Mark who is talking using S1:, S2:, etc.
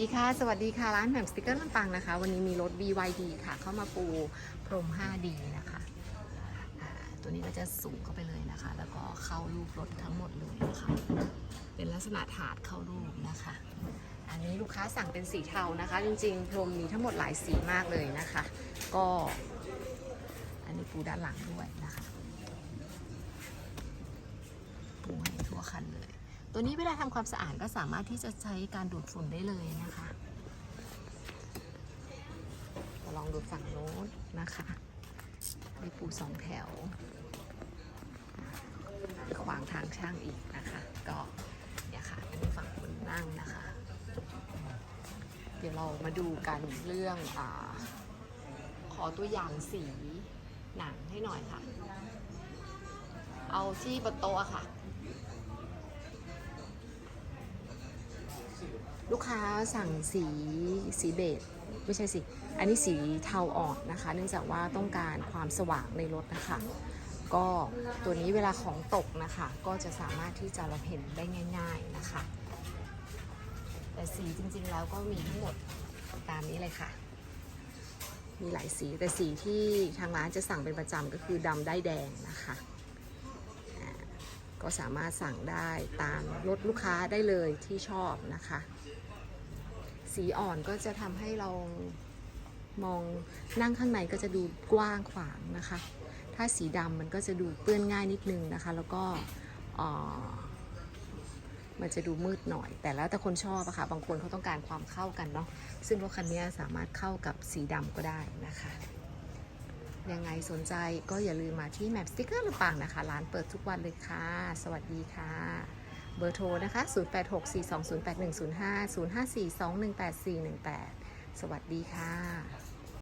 S1: สวัสดีค่ะ สวัสดีค่ะ ร้านแหม่มสติกเกอร์ลำปางนะคะ วันนี้มีรถ BYD ค่ะ เข้ามาปูพรม 5D นะคะตัวนี้ก็จะสูงเข้าไปเลยนะคะ แล้วก็เข้ารูปรถทั้งหมดเลยนะคะ เป็นลักษณะถาดเข้ารูปนะคะ อันนี้ลูกค้าสั่งเป็นสีเทานะคะ จริงๆ พรมมีทั้งหมดหลายสีมากเลยนะคะ ก็ อันนี้ปูด้านหลังด้วยนะคะ ปูให้ทั่วคันเลย ตัวนี้เวลาทำความสะอาดก็สามารถที่จะใช้การดูดฝุ่นได้เลยนะคะเราลองดูฝั่งโน้นนะคะมีปูสองแถว ขวางทางช่างอีกนะคะ ก็เนี่ยค่ะอันนี้ฝั่งคนนั่งนะคะ เดี๋ยวเรามาดูกันเรื่องอขอตัวอย่างสีหนังให้หน่อยค่ะ เอาที่บนโต๊ะค่ะ ลูกค้าสั่งสีสีเบจไม่ใช่สิ อันนี้สีเทาอ่อนนะคะ เนื่องจากว่าต้องการความสว่างในรถนะคะ ก็ตัวนี้เวลาของตกนะคะ ก็จะสามารถที่จะเราเห็นได้ง่าย ๆนะคะ แต่สีจริงๆแล้วก็มีทั้งหมดตามนี้เลยค่ะ มีหลายสีแต่สีที่ทางร้านจะสั่งเป็นประจำก็คือดำได้แดงนะคะ ก็สามารถสั่งได้ตามรถลูกค้าได้เลยที่ชอบนะคะ สีอ่อนก็จะทำให้เรามองนั่งข้างในก็จะดูกว้างขวางนะคะ ถ้าสีดำมันก็จะดูเปื้อนง่ายนิดนึงนะคะ แล้วก็มันจะดูมืดหน่อย แต่แล้วแต่คนชอบอะค่ะ บางคนเขาต้องการความเข้ากันเนาะซึ่งรถคันนี้สามารถเข้ากับสีดำก็ได้นะคะ ยังไงสนใจก็อย่าลืมมาที่แมปสติ๊กเกอร์ลำปางนะคะ ร้านเปิดทุกวันเลยค่ะ สวัสดีค่ะ เบอร์โทรนะคะ 0864208105 054218418 สวัสดีค่ะ